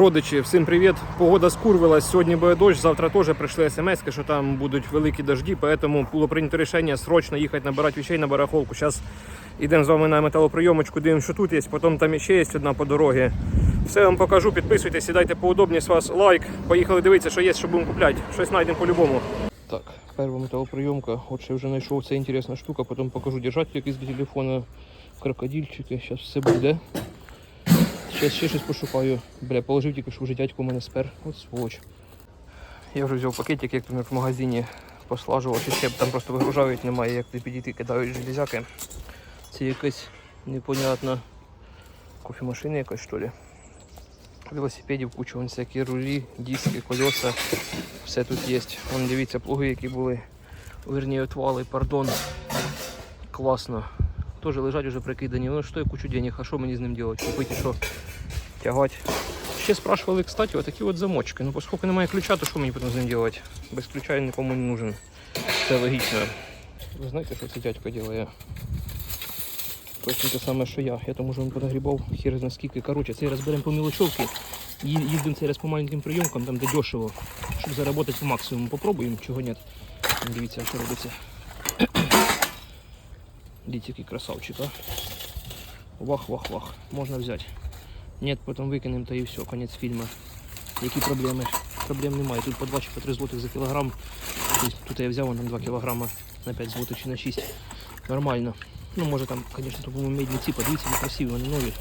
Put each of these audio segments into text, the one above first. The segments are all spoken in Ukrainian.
Родичі, всім привіт. Погода скурвилась. Сьогодні буде дощ, завтра теж прийшли смс, що там будуть великі дожді, тому було прийнято рішення срочно їхати набирати вещей на барахолку. Зараз йдемо з вами на металоприйомочку, дивимося, що тут є, потім там ще є одна по дорозі. Все вам покажу, підписуйтесь, сідайте поудобніше, з вас лайк. Поїхали дивитися, що є, що будемо купляти. Щось знайдемо по-любому. Так, перша металоприйомка. От ще вже знайшов, це інтересна штука, потім покажу держатель якийсь для телефона, крокодильчики, зараз все буде. Зараз ще щось пошукаю. Бля, положив тільки що вже дядько у мене спер. От сволоч. Я вже взяв пакетик, як там в магазині послажував, чи ще там просто вигружають, немає як де підійти, кидають железяки. Це якась непонятна кофемашина якась що ли. Велосипедів куча, вон всякі рулі, диски, колеса. Все тут є. Вон дивіться, плуги, які були. Верні, отвали, пардон. Класно. Тоже лежать уже прикидані. Ну що я кучу денег, а що мені з ним делать? Купити що? Тягати. Ще спрашивали, кстати, отакі от замочки. Ну, поскольку немає ключа, то що мені потім з ним делать? Без ключа він нікому не нужен. Це логічно. Ви знаєте, що цей дядько робить? Точно те саме, що я. Я тому що він понагрібав хір зна скільки. Коротше, цей раз беремо по мілочовці. Їздимо цей раз по маленьким прийомкам, там де дешево. Щоб заработати по максимуму. Попробуємо, чого ні. Дивіться, що робиться. Дивіться, який красавчик, а. Вах-вах-вах. Можна взяти. Нет, потім викинемо та і все, конець фільму. Які проблеми? Проблем немає. Тут по 2 чи по 3 злотих за кілограм. Тут я взяв вон, там 2 кілограма на 5 злотих чи на 6. Нормально. Ну, може там, звісно, то медні ці, подивіться, вони красиві, вони нові.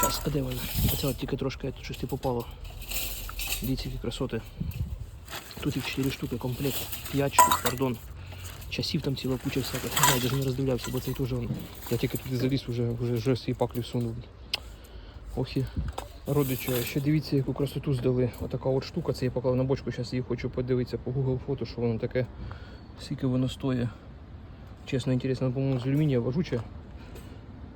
Зараз, а де вони? Оце от тільки трошки тут щось не попало. Дивіться, які красоти. Тут їх 4 штуки, комплект. 5 штук, пардон. Часів там ціла куча всяких. Не знаю, навіть не роздивлявся, бо цей теж. Я тільки туди заліз, вже, вже, вже свій паклю сунув. Ох і родичі, ще дивіться, яку красоту здали. Отака от штука, це я поклав на бочку, зараз її хочу подивитися по Google фото, що воно таке, скільки воно стоїть. Чесно, інтересно, по-моєму, з алюмінія важуче.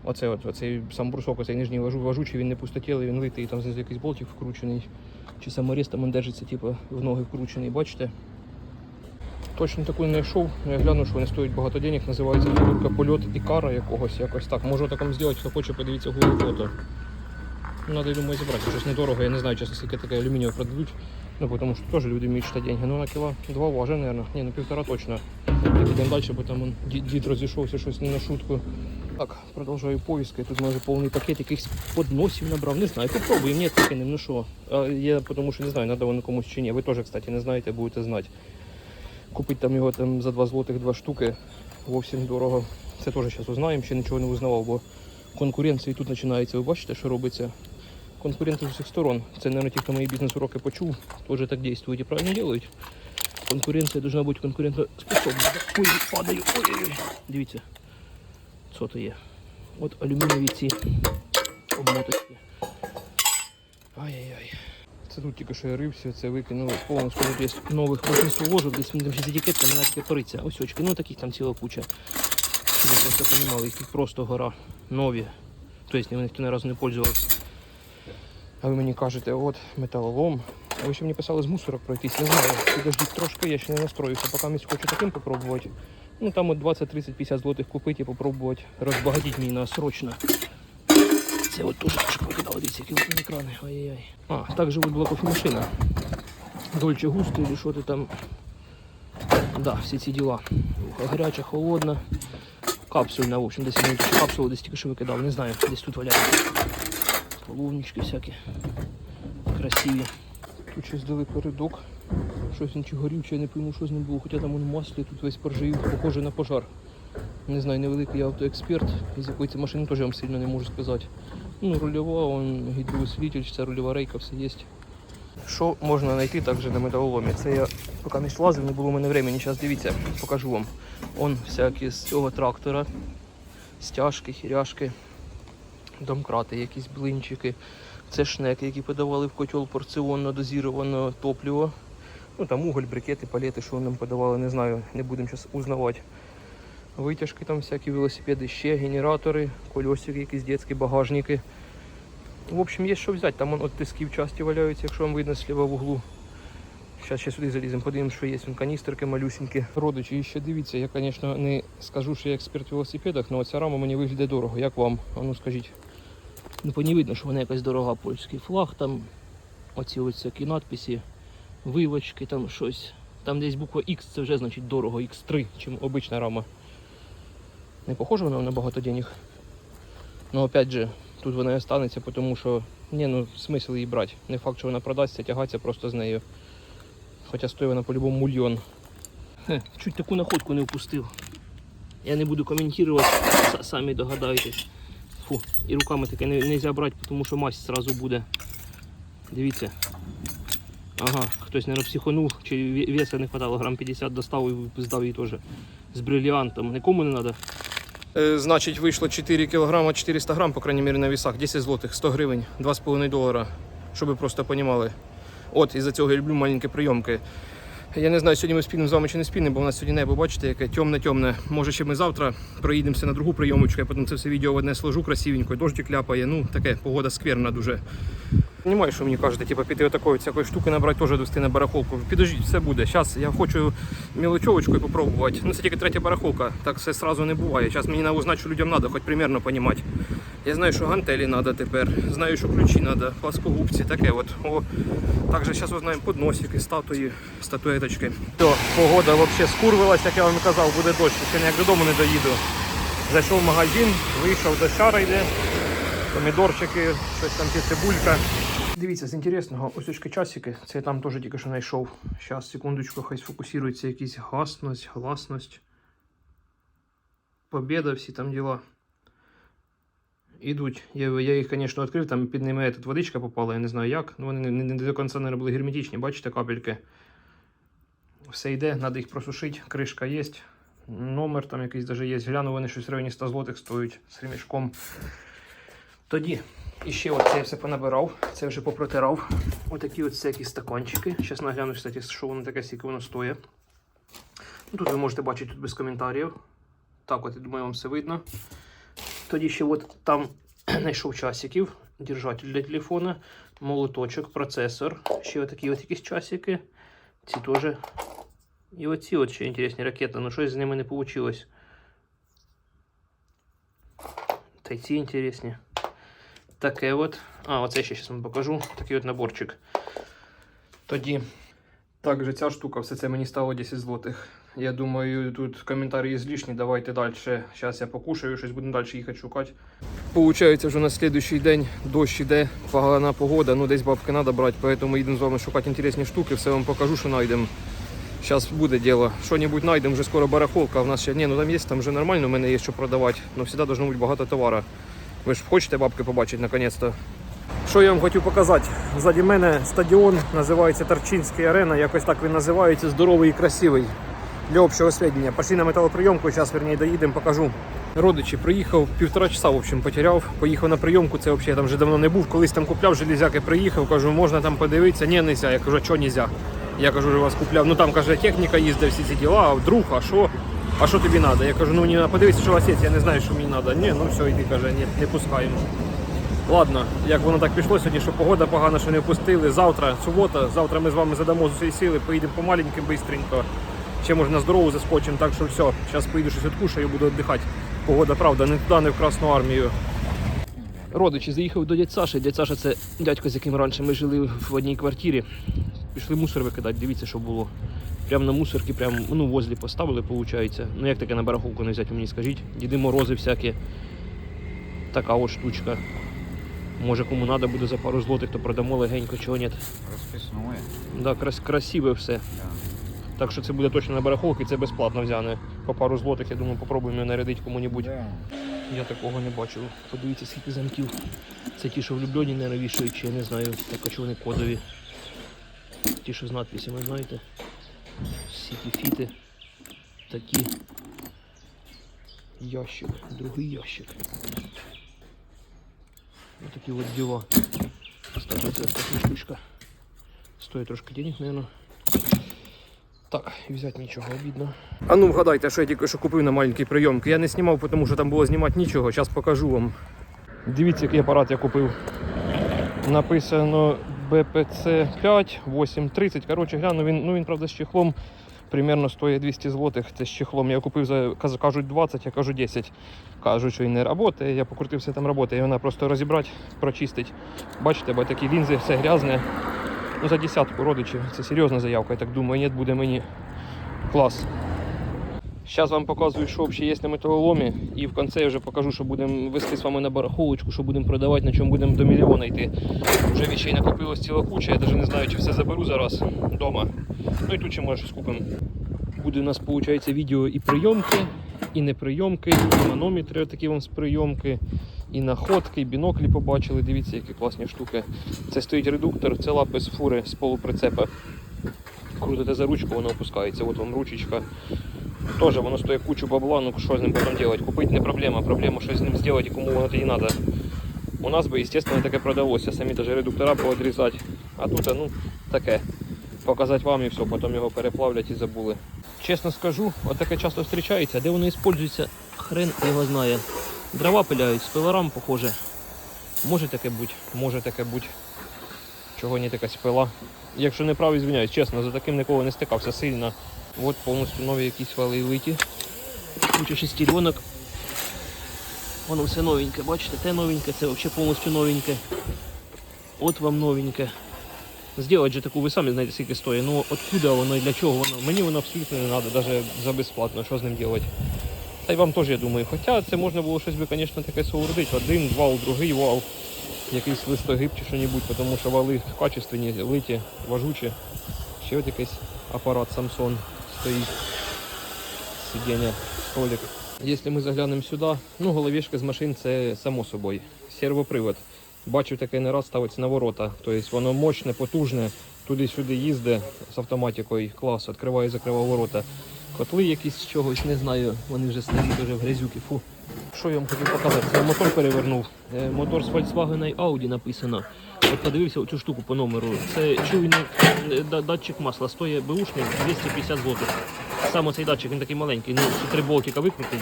Оце от, оцей сам брусок, оцей нижній важу, важучий, він не пустотілий, він литий, там знизу якийсь болтик вкручений. Чи саморіз там він держиться, типу, в ноги вкручений, бачите? Точно таку не знайшов, я гляну, що вони стоять багато денег, називається фігурка польот Ікара якогось, якось так. Можу такому зробити, хто хоче, подивіться Google фото. Надо, я думаю, забрати. Щось недорого, я не знаю, чесно, скільки таке алюмінієве продадуть. Ну, потому что тоже люди вміють читати деньги. Ну, на кіло два важить, наверное. Ні, ну півтора точно. Ідемо далі, бо там он, ді- дід розійшовся щось не на шутку. Так, продовжую поиски. Тут може повний пакет якихось подносів набрав. Не знаю, попробуємо, ні, таки що. А, Я тому що не знаю, надо воно комусь чи ні. Ви теж, кстати, не знаєте, будете знати. Купити там його там за 2 злотих два штуки зовсім дорого. Це теж зараз узнаємо, ще нічого не узнавав, бо конкуренція тут починається. Ви бачите, що робиться? Конкуренти з усіх сторон. Це, мабуть, ті, хто мої бізнес-уроки почув, теж так дійствують і правильно роблять. Конкуренція должна бути конкурентоспособна. Ой, падаю, ой-ой-ой. Дивіться, що то є. От алюмінієві ці обмоточки. Ай-яй-яй. Це тут тільки що я рився, це викинули повністю є нових большинство ложок, десь там з етикетками навіть тільки пориться. Ось очки, ну таких там ціла куча. Ви просто розуміли, їх тут просто гора. Нові. Тобто ними ніхто ні разу не пользувався. А ви мені кажете, от металолом. А ви ще мені писали з мусорок пройтись, не знаю. Підождіть трошки, я ще не настроюся, поки місць хочу таким попробувати. Ну там от 20, 30, 50 злотих купити і попробувати розбагатіть мені на срочно. Це от теж викидали, дивіться, які вони екрани. Ай-яй-яй. А, так живуть була кофемашина. Дольче густо или що ти там. Да, всі ці діла. Гаряча, холодна. Капсульна, в общем, десь я капсулу десь тільки що викидав, не знаю, десь тут валяється. Половнички всякі красиві. Тут щось дали передок. Щось він чи я не пойму, що з ним було. Хоча там он в маслі, тут весь поржавів, похоже на пожар. Не знаю, невеликий я автоексперт, із якої це машини теж вам сильно не можу сказати. Ну, рульова, он гідроусилитель, ця рульова рейка, все є. Що можна знайти також на металоломі? Це я поки не слазив, не було в мене времени. Зараз дивіться, покажу вам. Он всякі з цього трактора, стяжки, хіряшки, домкрати, якісь блинчики. Це шнеки, які подавали в котел порціонно дозіроване топливо. Ну там уголь, брикети, палети, що нам подавали, не знаю, не будемо зараз узнавати. Витяжки там всякі велосипеди, ще генератори, колесики, якісь дитячі багажники. В общем, є що взяти. Там от тиски в часті валяються, якщо вам видно зліва в углу. Зараз ще сюди заліземо, подивимося, що є. Вон каністерки малюсінькі. Родичі, ще дивіться, я, звісно, не скажу, що я експерт в велосипедах, але ця рама мені виглядає дорого. Як вам? А ну скажіть. Ну, по ній видно, що вона якась дорога, польський флаг там. оці ось всякі надписи, вивочки, там щось. Там десь буква X, це вже значить дорого, X3, чим обична рама. Не похоже вона на багато денег. Ну опять же, тут вона і останеться, тому що ні, ну смисл її брати. Не факт, що вона продасться, тягатися просто з нею. Хоча стоїть вона по-любому мільйон. Хе, чуть таку находку не впустив. Я не буду коментувати, самі догадаєтесь. Фу, і руками таке не можна брати, тому що мазь зразу буде. Дивіться. Ага, хтось, мабуть, психонув, чи веса не хватало, грам 50 достав і здав її теж. З бриллиантом. Нікому не треба. Значить, вийшло 4 кг 400 грам, по крайней мере, на весах. 10 злотих, 100 гривень, 2,5 долара. Щоб ви просто розуміли. От, із-за цього я люблю маленькі прийомки. Я не знаю, сьогодні ми спільним з вами чи не спільним, бо у нас сьогодні небо, бачите, яке темне-темне. Може, ще ми завтра проїдемося на другу прийомочку, я потім це все відео в одне сложу красивенько, дождик ляпає. Ну, таке, погода скверна дуже. Понимаю, що мені кажете, типу, піти отакої всякої штуки набрати, теж довести на барахолку. Підождіть, все буде. Зараз я хочу мілочовочкою попробувати. Ну, це тільки третя барахолка, так все сразу не буває. Зараз мені на узнати, що людям треба, хоч примерно розуміти. Я знаю, що гантелі треба тепер, знаю, що ключі треба, пласкогубці, таке от. О, також зараз узнаємо подносики, статуї, статуеточки. Все, погода взагалі скурвилась, як я вам казав, буде дощ, ще ніяк додому не доїду. Зайшов в магазин, вийшов, дощара йде, помідорчики, щось там ті цибулька. Дивіться, з інтересного, ось очки часики, це я там теж тільки що знайшов. Зараз, секундочку, хай сфокусується якісь гасність, гласність. Побєда, всі там діла. Ідуть. Я, я їх, звісно, відкрив, там під ними тут водичка попала, я не знаю як. Ну, вони не, не, не до кінця не були герметичні, бачите, капельки. Все йде, треба їх просушити, кришка є. Номер там якийсь даже є. Гляну, вони щось в районі 100 злотих стоять з ремішком. Тоді і ще от це я все понабирав, це вже попротирав. Отакі от всякі стаканчики. Зараз нагляну, кстати, що воно таке, скільки воно стоїть. Ну, Тут ви можете бачити тут без коментарів. Так, от я думаю, вам все видно. Тоді ще от там знайшов часиків, держатель для телефона, молоточок, процесор. Ще отакі от якісь часики. Ці теж. І оці от ще інтересні ракети, ну щось з ними не вийшло. Та й ці інтересні. Таке от. А, оце ще зараз вам покажу. Такий от наборчик. Тоді. Також ця штука, все це мені стало 10 злотих. Я думаю, тут коментарі злішні. Давайте далі. Зараз я покушаю, щось будемо далі їхати шукати. Получається, вже на слідуючий день дощ іде, погана погода, ну десь бабки треба брати, тому їдемо з вами шукати інтересні штуки, все вам покажу, що знайдемо. Зараз буде діло. Що-небудь знайдемо, вже скоро барахолка. У нас ще ні, ну там є, там вже нормально, у мене є що продавати. Ну завжди должно бути багато товару. Ви ж хочете бабки побачити наконець-то. Що я вам хотів показати? Ззаді мене стадіон називається Тарчинський арена, якось так він називається, здоровий і красивий. Для общого сведення. Пошли на металоприйомку, зараз верні доїдемо, покажу. Родичі, приїхав півтора часа, в общем, потеряв. Поїхав на прийомку, це взагалі там вже давно не був. Колись там купляв железяки, приїхав, кажу, можна там подивитися. Ні, нельзя. Я кажу, а чого нельзя? Я кажу, вже вас купляв. Ну там каже, техніка їздить, всі ці діла, а вдруг, а що? А що тобі треба? Я кажу, ну мені подивитися, що у вас є, я не знаю, що мені треба. Ні, ну все, йди, каже, ні, не пускаємо. Ладно, як воно так пішло сьогодні, що погода погана, що не пустили. Завтра, субота, завтра ми з вами задамо з усієї сили, поїдемо помаленьки, бистренько. Ще може на здорову заскочимо, так що все. Зараз поїду щось відкушаю, буду віддихати. Погода, правда, не туди, не в Красну армію. Родичі, заїхав до дядь Саші. Дядь Саша це дядько, з яким раніше ми жили в одній квартирі. Пішли мусор викидати, дивіться, що було. Прямо на мусорки, прямо ну, возлі поставили, виходить. Ну як таке на барахолку не взяти, мені скажіть. Діди морози всякі. Така от штучка. Може кому треба буде за пару злотих, то продамо легенько, чого ні. Розписное. Да, крас красиве все. Да. Так що це буде точно на барахолки, це безплатно взяне. По пару злотих, я думаю, попробуємо нарядити кому-небудь. Да. Я такого не бачив. Подивіться, скільки замків. Це ті, що влюблені не навішують, чи я не знаю, так а чи вони кодові. Ті, що з надписями, знаєте. Всі ті фіти. Такі. Ящик, другий ящик. Ось такі от діла. Кстати, така штучка. Стоїть трошки денег, наверное. Так, взяти нічого обідно. А ну вгадайте, що я тільки що купив на маленькій прийомці. Я не знімав, тому що там було знімати нічого. Зараз покажу вам. Дивіться, який апарат я купив. Написано BPC 5 830. Коротше, гляну, він, ну він правда з чехлом. Примерно стоїть 200 злотих. Це з чехлом. Я купив за кажуть 20, я кажу 10. Кажуть, що він не працює. Я покрутився там роботи. І вона просто розібрати, прочистить. Бачите, бо такі лінзи, все грязне. Ну, за десятку родичів. Це серйозна заявка, я так думаю, ні, буде мені клас. Зараз вам показую, що взагалі є на металоломі, і в кінці я вже покажу, що будемо вести з вами на барахолочку, що будемо продавати, на чому будемо до мільйона йти. Вже вещей накопилось ціла куча, я навіть не знаю, чи все заберу зараз вдома. Ну і тут ще може щось купимо. Буде у нас, виходить, відео і прийомки, і неприйомки, і манометри такі вам з прийомки, і находки, і біноклі побачили. Дивіться, які класні штуки. Це стоїть редуктор, це лапи з фури з полуприцепа. Крутите за ручку, воно опускається. От вам ручечка. Тоже воно стоїть кучу бабла, ну що з ним потім робити? Купити не проблема, проблема що з ним зробити кому воно тоді треба. У нас би, естественно, таке продалося, самі даже редуктора поодрізати. А тут, ну, таке. Показати вам і все, потім його переплавлять і забули. Чесно скажу, от таке часто зустрічається, де воно використовується, хрен його знає. Дрова пиляють, з пилорам похоже. Може таке бути, може таке бути. Чого не така спила. Якщо не прав, звиняюсь, чесно, за таким ніколи не стикався сильно. От повністю нові якісь вали виті. Куча шестеренок. Воно все новеньке, бачите, те новеньке, це взагалі повністю новеньке. От вам новеньке. Сделать же таку, ви самі знаєте, скільки стоїть. Ну откуда воно і для чого воно? Мені воно абсолютно не треба, навіть за безплатно, що з ним робити. Та й вам теж, я думаю. Хоча це можна було щось би, звісно, таке соорудити. Один вал, другий вал, якийсь листогиб чи що-небудь, тому що вали качественні, литі, важучі. Ще от якийсь апарат Samsung стоїть. сиденье, столик. Якщо ми заглянемо сюди, ну головешка з машин це само собою. Сервопривод. Бачив таке не раз ставиться на ворота. Тобто воно мощне, потужне, туди-сюди їздить з автоматикою, клас, відкриває і закриває ворота. Котли якісь з чогось, не знаю, вони вже старі, дуже в грязюки. Фу. Що я вам хотів показати? Це мотор перевернув. Е, Мотор з Volkswagen і Audi написано. От подивився цю штуку по номеру. Це чуйник, е, датчик масла. Стоїть беушник 250 злотих. Саме цей датчик він такий маленький. Ну, три болтика викрутить.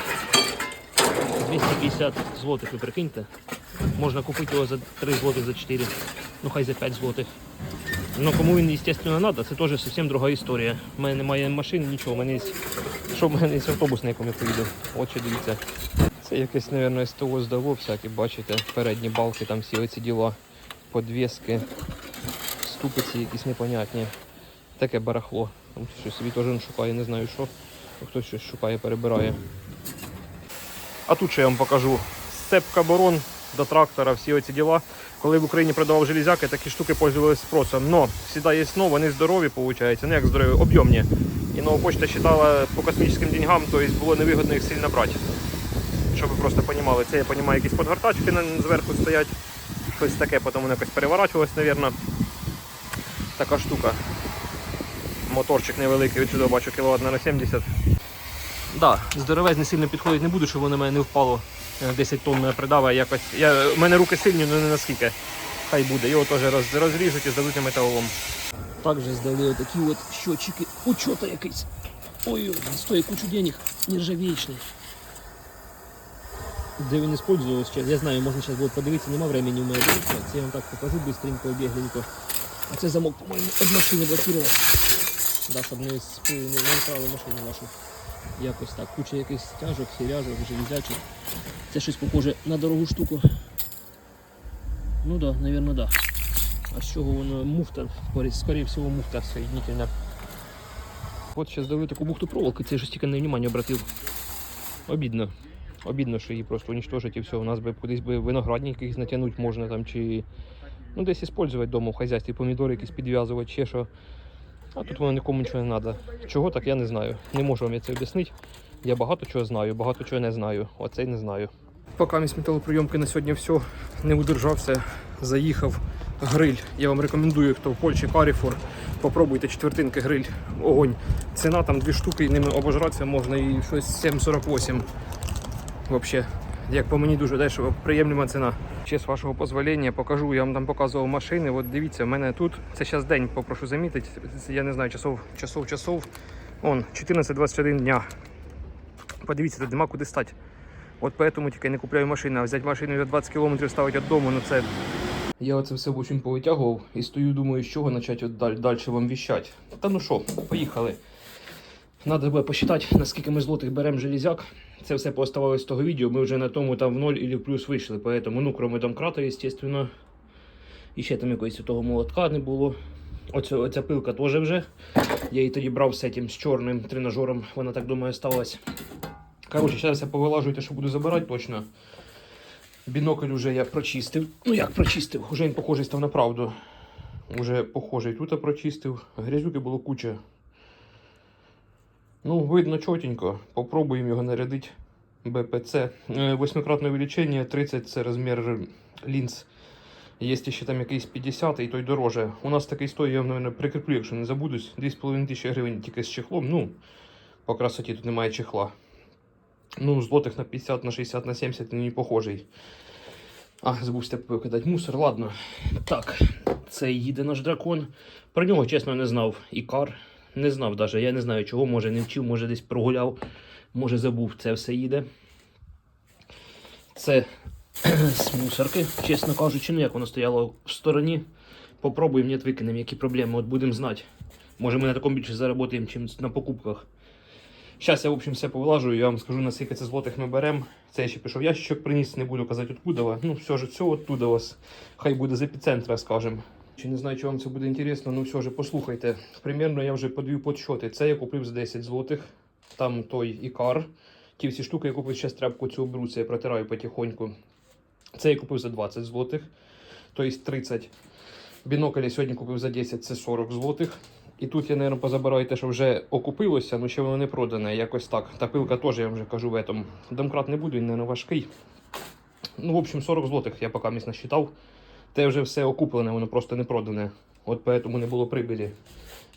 250 злотих, ви прикиньте. Можна купити його за 3 злотих, за 4. Ну хай за 5 злотих. Ну кому він, звісно, треба, це теж зовсім друга історія. У мене немає машини, нічого, у мене є. Що в мене є автобус, на якому я поїду. От дивіться. Це якесь, мабуть, СТО здало всяке, бачите, передні балки, там всі оці діла, подвески, ступиці якісь непонятні. Таке барахло. Там щось собі теж шукає, не знаю що. Хтось щось шукає, перебирає. А тут що я вам покажу. Сцепка борон до трактора, всі оці діла. Коли в Україні продавав железяки, такі штуки пользувалися спросом. Но завжди є но, вони здорові, виходить. Ну як здорові, об'ємні. І нова почта вважала по космічним деньгам, тобто було невигодно їх сильно брати. Щоб ви просто розуміли, це я розумію, якісь подгортачки зверху стоять. Щось таке, потім воно якось переворачувалось, мабуть. Така штука. Моторчик невеликий, відсюди бачу кіловат на 70. Да, здоровець не сильно підходить, не буду, щоб воно мене не впало. Е, 10 тонн мене придаває якось. Я, у мене руки сильні, але не наскільки. Хай буде. Його теж роз, розріжуть і здадуть на металолом. Також здали такі от щотчики учета якийсь. Ой, стоїть кучу денег, нержавічний. Де він сейчас, я знаю, можна зараз буде подивитися, нема времени у мене дивитися. Це я вам так покажу быстренько, бігленько. А це замок, по-моєму, від машини блокував. Да, щоб не, не, не вкрали машину вашу. Якось так. Куча якихось стяжок, сіряжок, железячок. Це щось похоже на дорогу штуку. Ну да, наверное, да. А з чого воно муфта? Скорее всего, муфта соединительна. От зараз дали таку бухту проволоки, це ж тільки на внимание обратив. Обідно. Обідно, що її просто уничтожить і все. У нас би кудись би виноградник якийсь натягнути можна там чи ну десь использувати вдома в хазяйстві, помідори якісь підв'язувати, ще що. А тут воно нікому нічого не треба. Чого так, я не знаю. Не можу вам я це об'яснити. Я багато чого знаю, багато чого не знаю. Оце й не знаю. Поки місь металоприйомки на сьогодні все. Не удержався, заїхав. Гриль. Я вам рекомендую, хто в Польщі Carrefour, попробуйте четвертинки гриль, огонь. Ціна там дві штуки, і ними обожратися можна і щось 7,48. Взагалі, як по мені дуже дешево, приємлива ціна. Ще з вашого дозволення покажу, я вам там показував машини. От дивіться, в мене тут, це зараз день, попрошу замітити, я не знаю, часов, часов, часов. Он, 14-21 дня. Подивіться, тут нема куди стати. От поэтому тільки не купляю машину, а взяти машину за 20 км ставити від дому, ну це. Я оце все общем повитягував і стою, думаю, з чого почати далі вам віщати. Та ну що, поїхали. Надо буде посчитати, наскільки ми злотих беремо железяк. Це все пооставалось з того відео. Ми вже на тому там в ноль і в плюс вийшли. Поэтому, ну, кроме домкрата, естественно. І ще там якоїсь того молотка не було. Оця, оця пилка теж вже. Я її тоді брав з цим з чорним тренажером. Вона так думаю осталась. Коротше, зараз я повилажу те, що буду забирати точно. Бінокль уже я прочистив. Ну як прочистив? Уже він похожий став на правду. Уже похожий тут прочистив. Грязюки було куча. Ну, видно чотенько. Попробуємо його нарядити. БПЦ. Е, Восьмикратне увеличення, 30 це розмір лінз. Є ще там якийсь 50 і той дороже. У нас такий стоїть, я, мабуть, прикріплю, якщо не забудусь. 2,5 тисячі гривень тільки з чехлом. Ну, по красоті тут немає чехла. Ну, злотих на 50, на 60, на 70 він не похожий. А, забувся викидати мусор, ладно. Так, це їде наш дракон. Про нього, чесно, не знав. Ікар. Не знав навіть. Я не знаю чого, може не вчив, може десь прогуляв, може забув. Це все їде. Це з мусорки, чесно кажучи, ну як воно стояло в стороні. Попробуємо, нет, викинемо, які проблеми, от будемо знати. Може ми на такому більше заработаємо, чим на покупках. Зараз я, в общем, все повилажу, я вам скажу, наскільки це злотих ми беремо. Це я ще пішов ящичок приніс, не буду казати откуда. Ну, все ж все оттуда вас. Хай буде з епіцентра, скажем. Чи не знаю, чи вам це буде інтересно, ну все ж, послухайте. Примірно я вже подвів подсчоти. Це я купив за 10 злотих. Там той ікар. Ті всі штуки я купив ще тряпку цю беру, я протираю потихоньку. Це я купив за 20 злотих, тобто 30. Бінокль я сьогодні купив за 10, це 40 злотих. І тут я, мабуть, позабираю те, що вже окупилося, але ще воно не продане. Якось так. Та пилка теж, я вже кажу в этом. Домкрат не буду, він, мабуть, важкий. Ну, в общем, 40 злотих я поки міць насчитав. Те вже все окуплене, воно просто не продане. От поэтому не було прибилі.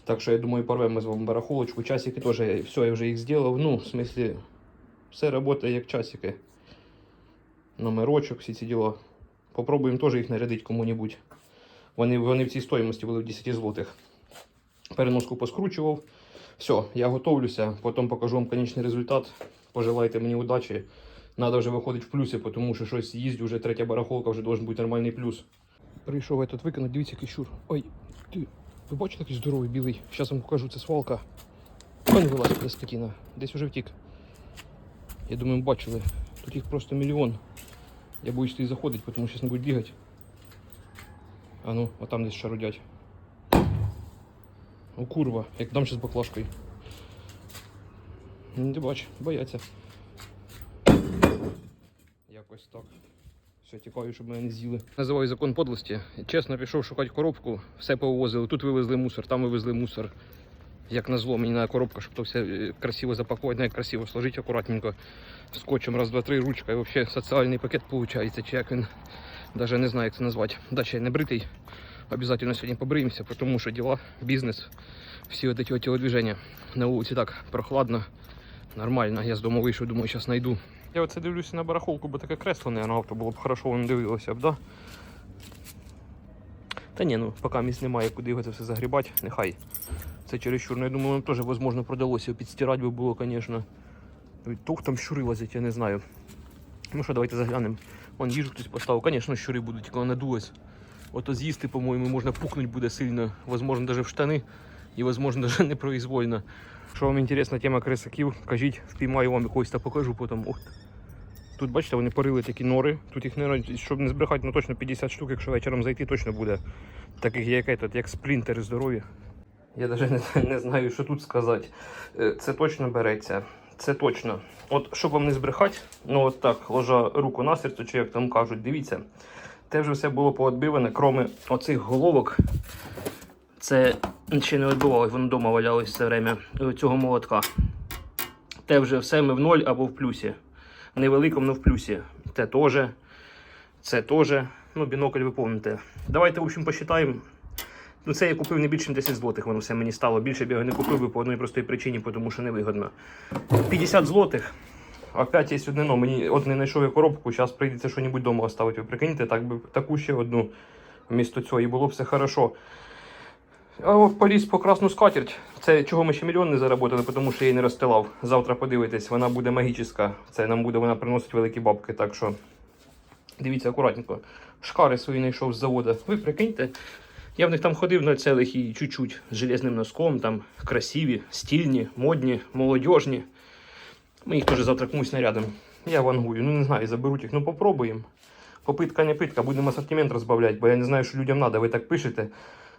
Так що я думаю, порвемо з вами барахолочку. Часики теж, все, я вже їх зробив. Ну, в смислі, все працює як часики. Номерочок, всі ці діла. Попробуємо теж їх нарядити кому-небудь. Вони, вони в цій стоїмості були в 10 злотих. Переноску поскручував. Все, я готовлюся, потім покажу вам конечний результат. Пожелайте мені удачі. Надо вже виходити в плюсі, тому що щось їздю, вже третя барахолка, вже должен бути нормальний плюс. Прийшов я тут виконати, дивіться, який щур. Ой, ти, ви бачите, який здоровий білий? Зараз вам покажу, це свалка. Он вилазить десь скотина, десь вже втік. Я думаю, бачили. Тут їх просто мільйон. Я боюсь туди заходити, тому що зараз не будуть бігати. А ну, а там десь шарудять. О, курва, як дам зараз баклажкою. Ну, Ти бач, бояться. Якось так. Все, тікаю, щоб мене не з'їли. Називаю закон подлості. Чесно, пішов шукати коробку, все повозили. Тут вивезли мусор, там вивезли мусор. Як назло, мені на коробка, щоб то все е, красиво запакувати, не красиво сложити акуратненько. Скотчем раз, два, три, ручка. І взагалі соціальний пакет виходить, чи як він. Навіть не знаю, як це назвати. Да, ще не бритий. Обязательно сьогодні побриємося, тому що діла, бізнес, всі от ці телодвіження. На вулиці так прохладно, нормально. Я з дому вийшов, думаю, зараз знайду. Я оце дивлюся на барахолку, бо таке кресло на авто було б хорошо, воно дивилося б, да? Та ні, ну поки місць немає, куди його це все загрібати, нехай. Це чересчур. Ну, я думаю, нам теж, можливо, продалося підстирати би було, звісно. Тух там щури лазять, я не знаю. Ну що, давайте заглянемо. Вон їжу хтось поставив. Звісно, щури будуть, коли надулось. Ото з'їсти, по-моєму, можна пукнути буде сильно, возможно, навіть в штани і, возможно, навіть непроизвольно. Що вам інтересна тема крисаків, кажіть, впіймаю вам якогось та покажу потім. Ох. Тут, бачите, вони порили такі нори. Тут їх, не, щоб не збрехати, ну точно 50 штук, якщо вечором зайти, точно буде. Таких як, як спринтери здорові. Я навіть не, не знаю, що тут сказати. Е, Це точно береться. Це точно. От щоб вам не збрехати, ну от так, ложа руку на серце, чи як там кажуть, дивіться. Те вже все було поотбиване, кроме оцих головок. Це ще не відбувалось, воно вдома валялось все время е, цього молотка. Те вже все ми в ноль або в плюсі. Невеликому, але в плюсі. Те теж. Це теж. Ну, бінокль ви помните. Давайте, в общем, посчитаємо. Ну, це я купив не більше, ніж 10 злотих, воно все мені стало. Більше б я його не купив би по одній простій причині, тому що невигодно. 50 злотих. Опять є одне, но мені от не знайшов я коробку, зараз прийдеться щось вдома оставити. Ви прикиньте, так би таку ще одну вмісто цього, і було б все хорошо. Поліз по красну скатерть. Це чого ми ще мільйон не заработали, тому що я її не розстилав. Завтра подивитесь, вона буде магічна. Це нам буде вона приносить великі бабки, так що дивіться акуратненько. Шкари свої знайшов з заводу. Ви прикиньте. Я в них там ходив на цілих і чуть-чуть з железним носком, там красиві, стильні, модні, молодіжні. Ми їх теж завтра комусь нарядимо. Я вангую, ну не знаю, заберуть їх, ну попробуємо. Попитка не питка, будемо асортимент розбавляти, бо я не знаю, що людям треба. Ви так пишете.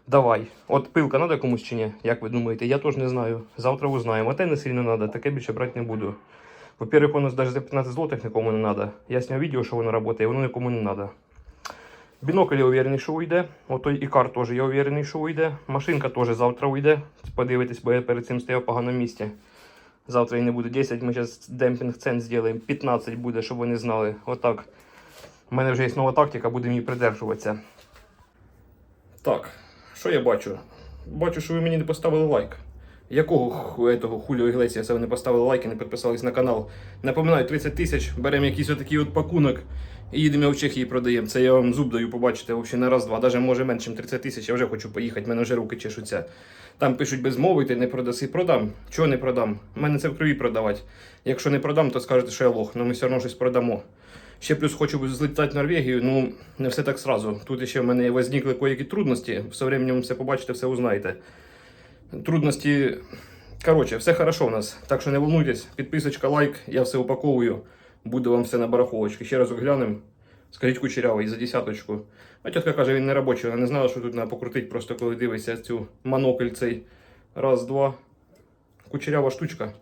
Давай. От пилка треба комусь чи ні? Як ви думаєте? Я теж не знаю. Завтра узнаємо. А те не сильно треба, таке більше брати не буду. Во-первых, воно навіть за 15 злотих нікому не треба. Я зняв відео, що воно працює, воно нікому не треба. Бінокль я уверений, що уйде. Отой ікар теж я уверений, що уйде. Машинка теж завтра уйде. Подивитесь, бо я перед цим стояв в поганому місці. Завтра і не буде 10, ми зараз демпінг цен зробимо. 15 буде, щоб вони знали. Отак. У мене вже є нова тактика, будемо її придержуватися. Так, що я бачу? Бачу, що ви мені не поставили лайк. Якого этого Хуліо Іглесіаса ви не поставили лайк і не підписались на канал? Напоминаю, 30 тисяч, беремо якийсь отакий от пакунок і їдемо в Чехії продаємо. Це я вам зуб даю побачите, взагалі на раз-два. Даже може менше, ніж 30 тисяч, я вже хочу поїхати, мене вже руки чешуться. Там пишуть без мови, ти не продаси. Продам. Чого не продам? У мене це в крові продавати. Якщо не продам, то скажете, що я лох, але ми все одно щось продамо. Ще плюс хочу злітати в Норвегію, ну не все так сразу. Тут ще в мене возникли кое-які трудності. Все временем все побачите, все узнаєте. Трудності. Коротше, все хорошо у нас. Так що не волнуйтесь, підписочка, лайк, я все упаковую. Буде вам все на барахолочці. Ще раз оглянемо. Скажіть кучерявий за десяточку. А тітка каже, він не робочий, вона не знала, що тут треба покрутити, просто коли дивишся цю монокль цей. Раз, два. Кучерява штучка.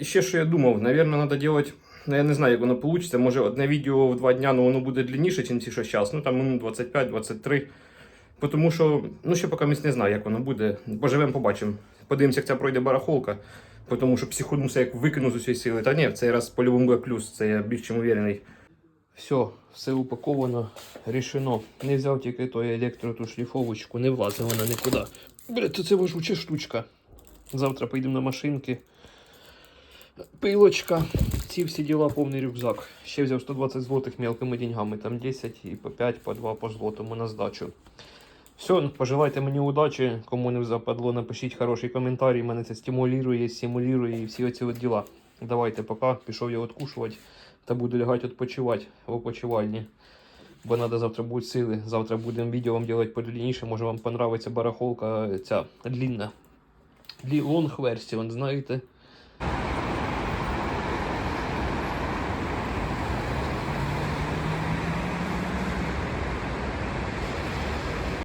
І ще що я думав, наверное, треба робити. Ну, я не знаю, як воно вийде. Може, одне відео в два дня, але воно буде длинніше, ніж ці що зараз. Ну там минут 25-23. Тому що, ну ще поки місць не знаю, як воно буде. Поживемо, побачимо. Подивимося, як ця пройде барахолка. Тому що психонуся, як викину з усієї сили. Та ні, в цей раз по-любому буде плюс, це я більш чим уверений. Все, все упаковано, рішено. Не взяв тільки той електро ту шліфовочку, не влазить вона нікуди. Блять, це важуча штучка. Завтра поїдемо на машинки. Пилочка, ці всі діла, повний рюкзак. Ще взяв 120 злотих мелкими деньгами, там 10 і по 5, по 2 по злотому на здачу. Все, пожелайте мені удачі. Кому не западло, напишіть хороший коментарі. Мене це стимулює, стимулює і всі оці от діла. Давайте, пока. Пішов я откушувати та буду лягати відпочивати в опочивальні. Бо треба завтра будуть сили. Завтра будемо відео вам робити подлінніше. Може вам понравиться барахолка ця длінна. Лонг версія, знаєте.